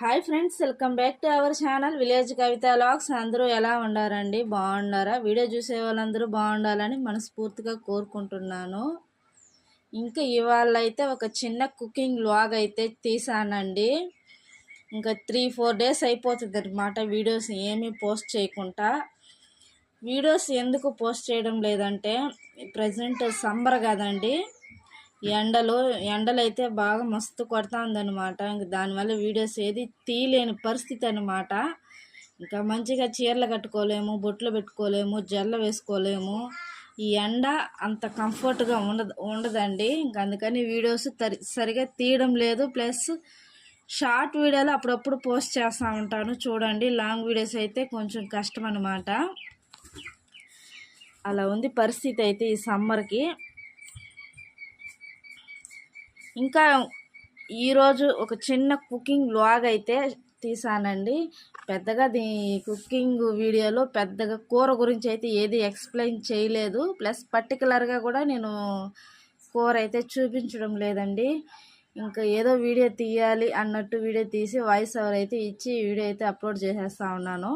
Hi friends welcome back to our channel village Kavitha vlogs అందరూ ఎలా ఉండారండి? బాగున్నారా? Video చూసే వాళ్ళందరూ బాగుండాలని మనస్ఫూర్తిగా కోరుకుంటున్నాను. ఇంకా ఇవాళ అయితే ఒక చిన్న కుకింగ్ లాగ్ అయితే తీసానండి. ఇంకా త్రీ ఫోర్ డేస్ అయిపోతుంది అనమాట వీడియోస్ ఏమీ పోస్ట్ చేయకుండా. వీడియోస్ ఎందుకు పోస్ట్ చేయడం లేదంటే ప్రజెంట్ సమ్మర్ కదండి. ఎండలు ఎండలైతే బాగా మస్తు కొడతా ఇంక దానివల్ల వీడియోస్ ఏది తీయలేని పరిస్థితి అనమాట ఇంకా మంచిగా చీరలు కట్టుకోలేము బొట్లు పెట్టుకోలేము జల్ల వేసుకోలేము. ఈ ఎండ అంత కంఫర్ట్గా ఉండదు ఉండదండి. ఇంక అందుకని వీడియోస్ తరి సరిగా తీయడం లేదు. ప్లస్ షార్ట్ వీడియోలు అప్పుడప్పుడు పోస్ట్ చేస్తూ ఉంటాను. చూడండి లాంగ్ వీడియోస్ అయితే కొంచెం కష్టం అనమాట అలా ఉంది పరిస్థితి అయితే ఈ సమ్మర్కి. ఇంకా ఈరోజు ఒక చిన్న కుకింగ్ లాగ్ అయితే తీసానండి. పెద్దగా దీ కుకింగ్ వీడియోలో పెద్దగా కూర గురించి అయితే ఏది ఎక్స్ప్లెయిన్ చేయలేదు. ప్లస్ పర్టికులర్గా కూడా నేను కూర అయితే చూపించడం లేదండి. ఇంకా ఏదో వీడియో తీయాలి అన్నట్టు వీడియో తీసి వాయిస్ ఓవర్ అయితే ఇచ్చి వీడియో అయితే అప్లోడ్ చేసేస్తా ఉన్నాను.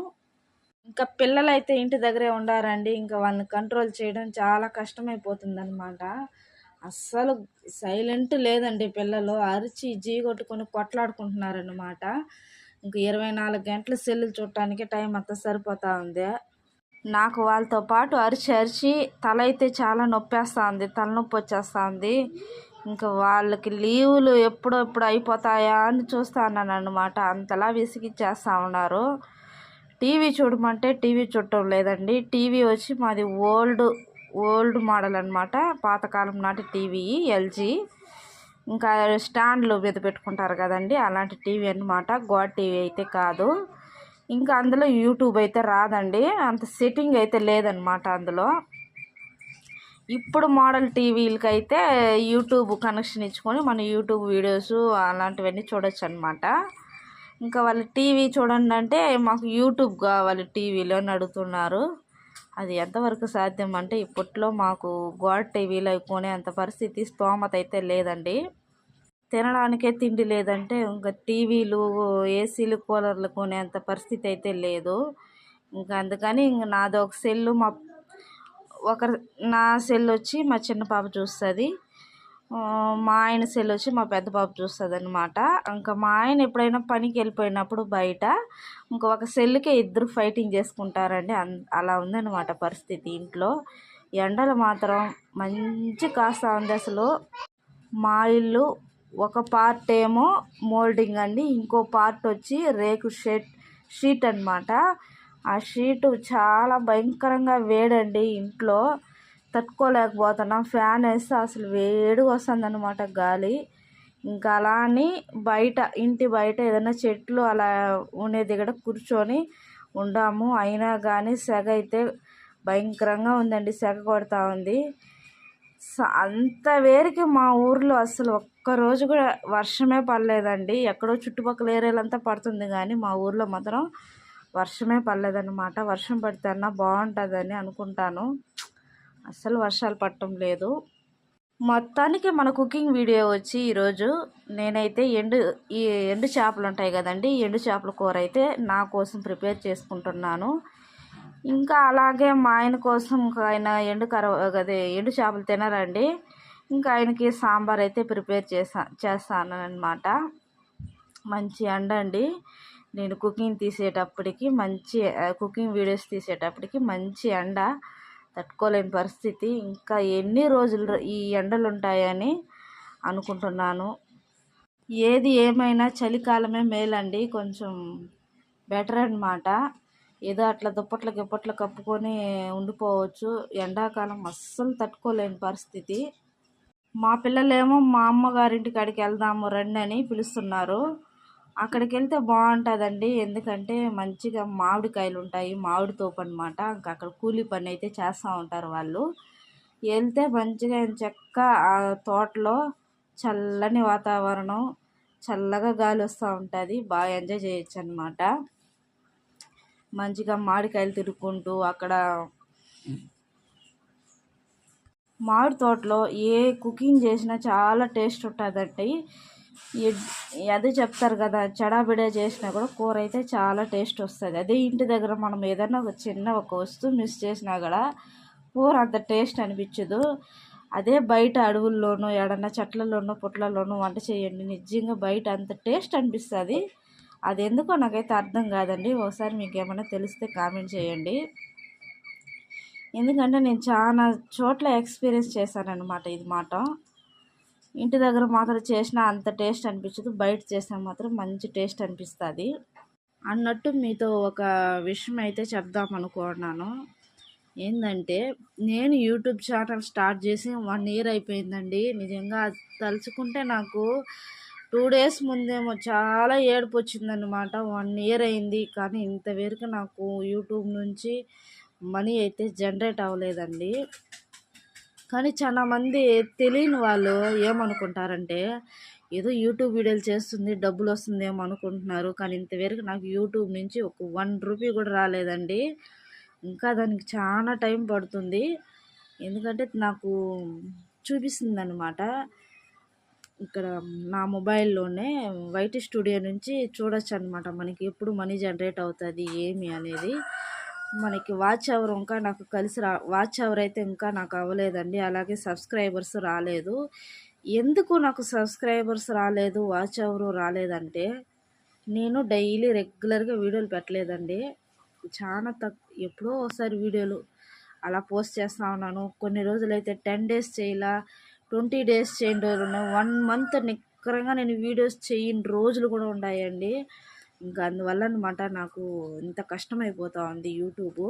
ఇంకా పిల్లలు అయితే ఇంటి దగ్గరే ఉండారండి. ఇంకా వాళ్ళని కంట్రోల్ చేయడం చాలా కష్టమైపోతుంది అనమాట అస్సలు సైలెంట్ లేదండి పిల్లలు. అరిచి జీగొట్టుకొని కొట్టుకొని ఇంక ఇరవై నాలుగు గంటలు సెల్లు చూడటానికి టైం అంతా సరిపోతూ ఉంది. నాకు వాళ్ళతో పాటు అరిచి అరిచి తల అయితే చాలా నొప్పేస్తూ ఉంది. తలనొప్పి వచ్చేస్తూ ఉంది. ఇంకా వాళ్ళకి లీవులు ఎప్పుడో ఎప్పుడు అయిపోతాయా అని చూస్తా ఉన్నాను అనమాట అంతలా విసిగిచ్చేస్తూ ఉన్నారు. టీవీ చూడమంటే టీవీ చూడటం లేదండి. టీవీ వచ్చి మాది ఓల్డ్ ఓల్డ్ మోడల్ అనమాట పాతకాలం నాటి టీవీ ఎల్జీ. ఇంకా స్టాండ్లు మీద పెట్టుకుంటారు కదండి అలాంటి టీవీ అనమాట గోడ్ టీవీ అయితే కాదు. ఇంకా అందులో యూట్యూబ్ అయితే రాదండి. అంత సెట్టింగ్ అయితే లేదనమాట అందులో. ఇప్పుడు మోడల్ టీవీలకి అయితే యూట్యూబ్ కనెక్షన్ ఇచ్చుకొని మన యూట్యూబ్ వీడియోస్ అలాంటివన్నీ చూడొచ్చు అనమాట ఇంకా వాళ్ళు టీవీ చూడండి అంటే మాకు యూట్యూబ్ కావాలి టీవీలో అని అడుగుతున్నారు. అది ఎంతవరకు సాధ్యం అంటే ఇప్పట్లో మాకు గోడ్ టీవీలో కొనే అంత పరిస్థితి స్తోమత అయితే లేదండి. తినడానికే తిండి లేదంటే ఇంకా టీవీలు ఏసీలు కూలర్లు కొనేంత పరిస్థితి అయితే లేదు. ఇంకా అందుకని ఇంక నాది ఒక సెల్లు మా ఒక నా సెల్ వచ్చి మా చిన్న పాప చూస్తుంది. మా ఆయన సెల్ వచ్చి మా పెద్ద పాప చూస్తుంది అనమాట ఇంకా మా ఆయన ఎప్పుడైనా పనికి వెళ్ళిపోయినప్పుడు బయట ఇంకా ఒక సెల్కే ఇద్దరు ఫైటింగ్ చేసుకుంటారండి. అలా ఉందన్నమాట పరిస్థితి ఇంట్లో. ఎండలు మాత్రం మంచి కాస్త ఉంది అసలు. మా ఇల్లు ఒక పార్ట్ ఏమో మోల్డింగ్ అండి. ఇంకో పార్ట్ వచ్చి రేకు షెట్ షీట్ అనమాట ఆ షీటు చాలా భయంకరంగా వేడండి ఇంట్లో. తట్టుకోలేకపోతున్నాం. ఫ్యాన్ వేస్తే అసలు వేడిగా వస్తుంది అనమాట గాలి. ఇంకా అలా అని బయట ఇంటి బయట ఏదైనా చెట్లు అలా ఉండే దగ్గర కూర్చొని ఉండాము. అయినా కానీ సెగ అయితే భయంకరంగా ఉందండి. సెగ కొడతా ఉంది. అంత వేరికి మా ఊర్లో అసలు ఒక్కరోజు కూడా వర్షమే పడలేదండి. ఎక్కడో చుట్టుపక్కల ఏరియాలంతా పడుతుంది కానీ మా ఊర్లో మాత్రం వర్షమే పడలేదన్నమాట. వర్షం పడితే అన్నా బాగుంటుందని అనుకుంటాను. అస్సలు వర్షాలు పట్టడం లేదు. మొత్తానికి మన కుకింగ్ వీడియో వచ్చి ఈరోజు నేనైతే ఎండు ఈ ఎండు చేపలు ఉంటాయి కదండి ఎండు చేపల కూర అయితే నా కోసం ప్రిపేర్ చేసుకుంటున్నాను. ఇంకా అలాగే మా ఆయన కోసం ఆయన ఎండు కర అదే ఎండు చేపలు తినరండి. ఇంకా ఆయనకి సాంబార్ అయితే ప్రిపేర్ చేసా చేస్తాను అనమాట మంచి ఎండ అండి. నేను కుకింగ్ తీసేటప్పటికి మంచి కుకింగ్ వీడియోస్ తీసేటప్పటికి మంచి ఎండ. తట్టుకోలేని పరిస్థితి. ఇంకా ఎన్ని రోజులు ఈ ఎండలు ఉంటాయని అనుకుంటున్నాను. ఏది ఏమైనా చలికాలమే మేలండి. కొంచెం బెటర్ అనమాట ఏదో అట్లా దుప్పట్లు గిప్పట్లు కప్పుకొని ఉండిపోవచ్చు. ఎండాకాలం అస్సలు తట్టుకోలేని పరిస్థితి. మా పిల్లలేమో మా అమ్మగారింటి కాడికి వెళ్దాము రండి అని పిలుస్తున్నారు. అక్కడికి వెళ్తే బాగుంటుందండి. ఎందుకంటే మంచిగా మామిడికాయలు ఉంటాయి మామిడి తోపు అనమాట ఇంకా అక్కడ కూలీ పని అయితే చేస్తూ ఉంటారు వాళ్ళు. వెళ్తే మంచిగా చెక్క ఆ తోటలో చల్లని వాతావరణం చల్లగా గాలి వస్తూ ఉంటుంది. బాగా ఎంజాయ్ చేయొచ్చు అనమాట మంచిగా మామిడికాయలు తిరుక్కుంటూ అక్కడ మామిడి తోటలో ఏ కుకింగ్ చేసినా చాలా టేస్ట్ ఉంటుందండి. అదే చెప్తారు కదా చెడాబిడా చేసినా కూడా కూర అయితే చాలా టేస్ట్ వస్తుంది. అదే ఇంటి దగ్గర మనం ఏదైనా ఒక చిన్న ఒక వస్తువు మిస్ చేసినా కూడా కూర అంత టేస్ట్ అనిపించదు. అదే బయట అడవుల్లోనూ ఎడన్నా చెట్లలోనూ పుట్లలోనూ వంట చేయండి. నిజంగా బయట అంత టేస్ట్ అనిపిస్తుంది. అది ఎందుకో నాకైతే అర్థం కాదండి. ఒకసారి మీకు ఏమైనా తెలిస్తే కామెంట్ చేయండి. ఎందుకంటే నేను చాలా చోట్ల ఎక్స్పీరియన్స్ చేశానన్నమాట ఇది మాట ఇంటి దగ్గర మాత్రం చేసినా అంత టేస్ట్ అనిపించదు. బయట చేసిన మాత్రం మంచి టేస్ట్ అనిపిస్తుంది. అన్నట్టు మీతో ఒక విషయం అయితే చెప్దాం అనుకున్నాను. ఏంటంటే నేను యూట్యూబ్ ఛానల్ స్టార్ట్ చేసి వన్ ఇయర్ అయిపోయిందండి. నిజంగా అది తలుచుకుంటే నాకు టూ డేస్ ముందేమో చాలా ఏడుపు వచ్చిందనమాట వన్ ఇయర్ అయింది. కానీ ఇంతవరకు నాకు యూట్యూబ్ నుంచి మనీ అయితే జనరేట్ అవ్వలేదండి. కానీ చాలా మంది తెలియని వాళ్ళు ఏమనుకుంటారంటే ఏదో యూట్యూబ్ వీడియోలు చేస్తుంది డబ్బులు వస్తుందేమో అనుకుంటున్నారు. కానీ ఇంతవరకు నాకు యూట్యూబ్ నుంచి ఒక వన్ రూపీ కూడా రాలేదండి. ఇంకా దానికి చాలా టైం పడుతుంది. ఎందుకంటే నాకు చూపిస్తుంది అనమాట ఇక్కడ నా మొబైల్లోనే వైటీ స్టూడియో నుంచి చూడొచ్చు అనమాట మనకి ఎప్పుడు మనీ జనరేట్ అవుతుంది ఏమి అనేది. మనకి వాచ్ అవర్ ఇంకా నాకు కలిసి రా వాచ్ అవర్ అయితే ఇంకా నాకు అవ్వలేదండి. అలాగే సబ్స్క్రైబర్స్ రాలేదు. ఎందుకు నాకు సబ్స్క్రైబర్స్ రాలేదు వాచ్ అవర్ రాలేదంటే నేను డైలీ రెగ్యులర్గా వీడియోలు పెట్టలేదండి. చాలా తక్కువ ఎప్పుడో ఒకసారి వీడియోలు అలా పోస్ట్ చేస్తూ ఉన్నాను. కొన్ని రోజులైతే టెన్ డేస్ చేయాల ట్వంటీ డేస్ చేయని రోజులు వన్ మంత్ నిక్కరంగా నేను వీడియోస్ చేయని రోజులు కూడా ఉన్నాయండి ఇంకా అందువల్ల అనమాట నాకు ఇంత కష్టమైపోతా ఉంది యూట్యూబ్.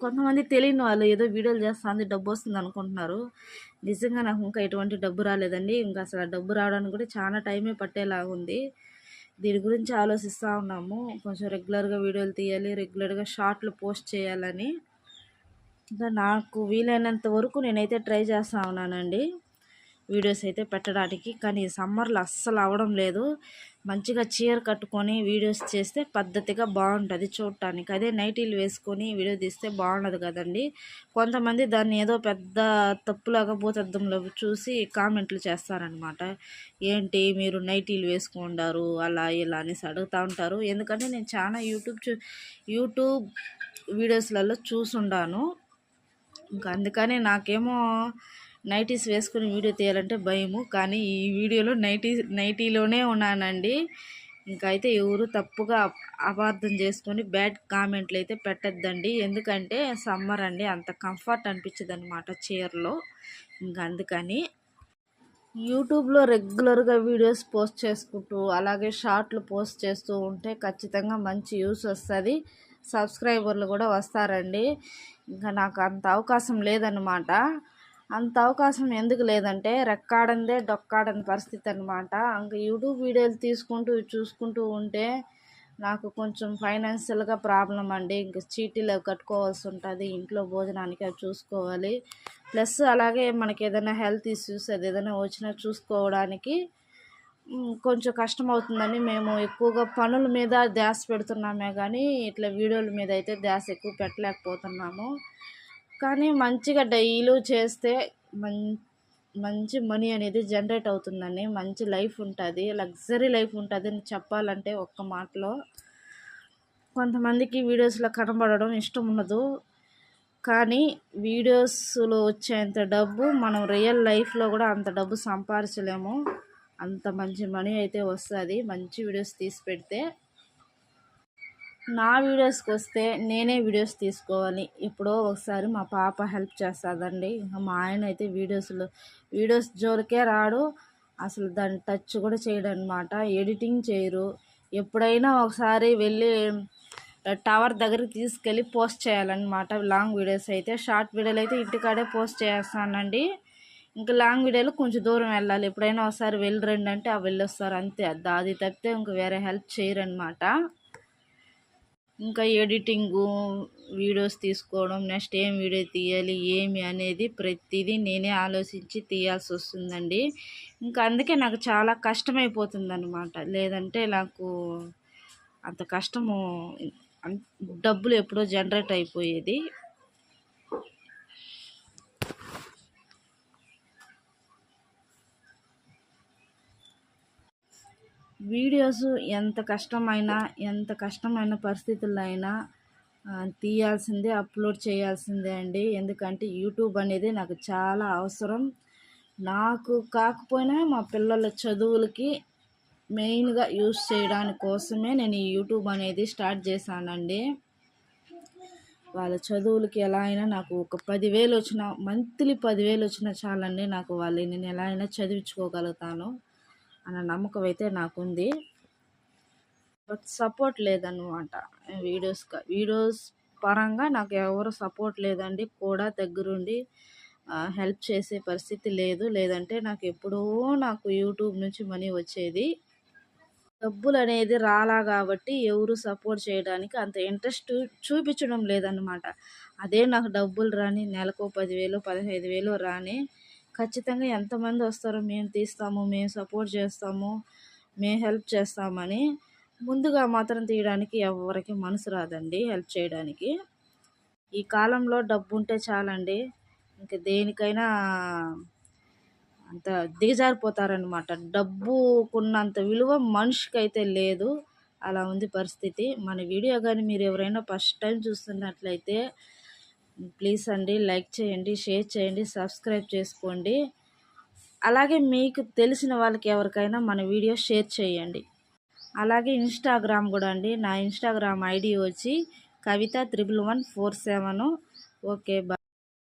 కొంతమంది తెలియని వాళ్ళు ఏదో వీడియోలు చేస్తుంది డబ్బు వస్తుంది అనుకుంటున్నారు. నిజంగా నాకు ఇంకా ఎటువంటి డబ్బు రాలేదండి. ఇంకా అసలు డబ్బు రావడానికి కూడా చాలా టైమే పట్టేలాగా ఉంది. దీని గురించి ఆలోచిస్తూ ఉన్నాము. కొంచెం రెగ్యులర్గా వీడియోలు తీయాలి రెగ్యులర్గా షార్ట్లు పోస్ట్ చేయాలని. ఇంకా నాకు వీలైనంత వరకు నేనైతే ట్రై చేస్తూ ఉన్నానండి. వీడియోస్ అయితే పెట్టడానికి కానీ సమ్మర్లో అస్సలు అవడం లేదు. మంచిగా చీర కట్టుకొని వీడియోస్ చేస్తే పద్ధతిగా బాగుంటుంది చూడటానికి అదే నైటీలు వేసుకొని వీడియో తీస్తే బాగుండదు కదండి. కొంతమంది దాన్ని ఏదో పెద్ద తప్పులాగా భూతద్దంలో చూసి కామెంట్లు చేస్తారనమాట. ఏంటి మీరు నైటీలు వేసుకుంటారు అలా ఇలా అనేసి అడుగుతూ ఉంటారు. ఎందుకంటే నేను చాలా యూట్యూబ్ చూ యూట్యూబ్ వీడియోస్లలో చూసుండాను. ఇంకా అందుకని నాకేమో నైటీస్ వేసుకుని వీడియో తీయాలంటే భయము. కానీ ఈ వీడియోలో నైటీ నైటీలోనే ఉన్నానండి. ఇంకా అయితే ఎవరు తప్పుగా అపార్థం చేసుకొని బ్యాడ్ కామెంట్లు అయితే పెట్టద్దండి. ఎందుకంటే సమ్మర్ అండి అంత కంఫర్ట్ అనిపించదు అనమాట చీరలో. ఇంకా అందుకని యూట్యూబ్లో రెగ్యులర్గా వీడియోస్ పోస్ట్ చేసుకుంటూ అలాగే షార్ట్లు పోస్ట్ చేస్తూ ఉంటే ఖచ్చితంగా మంచి యూస్ వస్తుంది. సబ్స్క్రైబర్లు కూడా వస్తారండి. ఇంకా నాకు అంత అవకాశం లేదన్నమాట. అంత అవకాశం ఎందుకు లేదంటే రెక్కాడందే డొక్కాడని పరిస్థితి అనమాట ఇంకా యూట్యూబ్ వీడియోలు తీసుకుంటూ చూసుకుంటూ ఉంటే నాకు కొంచెం ఫైనాన్షియల్గా ప్రాబ్లం అండి. ఇంకా చీటీలు అవి కట్టుకోవాల్సి ఉంటుంది. ఇంట్లో భోజనానికి అవి చూసుకోవాలి. ప్లస్ అలాగే మనకి ఏదైనా హెల్త్ ఇష్యూస్ అది ఏదైనా వచ్చినా చూసుకోవడానికి కొంచెం కష్టం అవుతుందని మేము ఎక్కువగా పనుల మీద ధ్యాస పెడుతున్నామే కానీ ఇట్లా వీడియోల మీద అయితే ధ్యాస ఎక్కువ పెట్టలేకపోతున్నాము. కానీ మంచిగా డైలీ చేస్తే మం మంచి మనీ అనేది జనరేట్ అవుతుందండి. మంచి లైఫ్ ఉంటుంది. లగ్జరీ లైఫ్ ఉంటుంది అని చెప్పాలంటే ఒక్క మాటలో. కొంతమందికి వీడియోస్లో కనబడడం ఇష్టం ఉండదు. కానీ వీడియోస్లో వచ్చేంత డబ్బు మనం రియల్ లైఫ్లో కూడా అంత డబ్బు సంపాదించలేము. అంత మంచి మనీ అయితే వస్తుంది. మంచి వీడియోస్ తీసి పెడితే నా వీడియోస్కి వస్తే నేనే వీడియోస్ తీసుకోవాలి. ఎప్పుడో ఒకసారి మా పాప హెల్ప్ చేస్తుందండి. ఇంకా మా ఆయన అయితే వీడియోస్లో వీడియోస్ జోలికే రాడు. అసలు దాన్ని టచ్ కూడా చేయడు అనమాట ఎడిటింగ్ చేయరు. ఎప్పుడైనా ఒకసారి వెళ్ళి టవర్ దగ్గరికి తీసుకెళ్ళి పోస్ట్ చేయాలన్నమాట. లాంగ్ వీడియోస్ అయితే షార్ట్ వీడియోలు అయితే ఇంటికాడే పోస్ట్ చేస్తానండి. ఇంకా లాంగ్ వీడియోలు కొంచెం దూరం వెళ్ళాలి. ఎప్పుడైనా ఒకసారి వెళ్ళి రండి అంటే ఆ వెళ్ళొస్తారు అంతే. అది తప్పితే ఇంక వేరే హెల్ప్ చేయరనమాట ఇంకా ఎడిటింగు వీడియోస్ తీసుకోవడం నెక్స్ట్ ఏం వీడియో తీయాలి ఏమి అనేది ప్రతిదీ నేనే ఆలోచించి తీయాల్సి వస్తుందండి. ఇంకా అందుకే నాకు చాలా కష్టమైపోతుంది అనమాట లేదంటే నాకు అంత కష్టము డబ్బులు ఎప్పుడో జనరేట్ అయిపోయేది. వీడియోస్ ఎంత కష్టమైనా ఎంత కష్టమైన పరిస్థితుల్లో అయినా తీయాల్సిందే అప్లోడ్ చేయాల్సిందే అండి. ఎందుకంటే యూట్యూబ్ అనేది నాకు చాలా అవసరం. నాకు కాకపోయినా మా పిల్లల చదువులకి మెయిన్గా యూస్ చేయడానికి కోసమే నేను ఈ యూట్యూబ్ అనేది స్టార్ట్ చేశానండి. వాళ్ళ చదువులకి ఎలా అయినా నాకు ఒక పదివేలు వచ్చిన మంత్లీ పదివేలు వచ్చినా చాలండి నాకు వాళ్ళని నేను ఎలా అయినా చదివించుకోగలుగుతాను. అన్న నమ్మకం అయితే నాకుంది. బట్ సపోర్ట్ లేదన్నమాట వీడియోస్ వీడియోస్ పరంగా నాకు ఎవరు సపోర్ట్ లేదండి. కూడా దగ్గరుండి హెల్ప్ చేసే పరిస్థితి లేదు. లేదంటే నాకు ఎప్పుడూ నాకు యూట్యూబ్ నుంచి మనీ వచ్చేది. డబ్బులు అనేది రాలా కాబట్టి ఎవరు సపోర్ట్ చేయడానికి అంత ఇంట్రెస్ట్ చూపించడం లేదన్నమాట. అదే నాకు డబ్బులు రాని నెలకు పదివేలు పదహైదు వేలు రాని ఖచ్చితంగా ఎంతమంది వస్తారో మేము తీస్తాము మేము సపోర్ట్ చేస్తాము మేము హెల్ప్ చేస్తామని ముందుగా మాత్రం తీయడానికి ఎవరికి మనసు రాదండి హెల్ప్ చేయడానికి. ఈ కాలంలో డబ్బు ఉంటే చాలండి. ఇంక దేనికైనా అంత దిగజారిపోతారనమాట డబ్బుకున్నంత విలువ మనిషికి అయితే లేదు. అలా ఉంది పరిస్థితి. మన వీడియో కానీ మీరు ఎవరైనా ఫస్ట్ టైం చూస్తున్నట్లయితే ప్లీజ్ అండి లైక్ చేయండి షేర్ చేయండి సబ్స్క్రైబ్ చేసుకోండి. అలాగే మీకు తెలిసిన వాళ్ళకి ఎవరికైనా మన వీడియో షేర్ చేయండి. అలాగే ఇన్స్టాగ్రామ్ కూడా అండి. నా ఇన్స్టాగ్రామ్ ఐడి వచ్చి Kavitha triple one four seven. Okay bye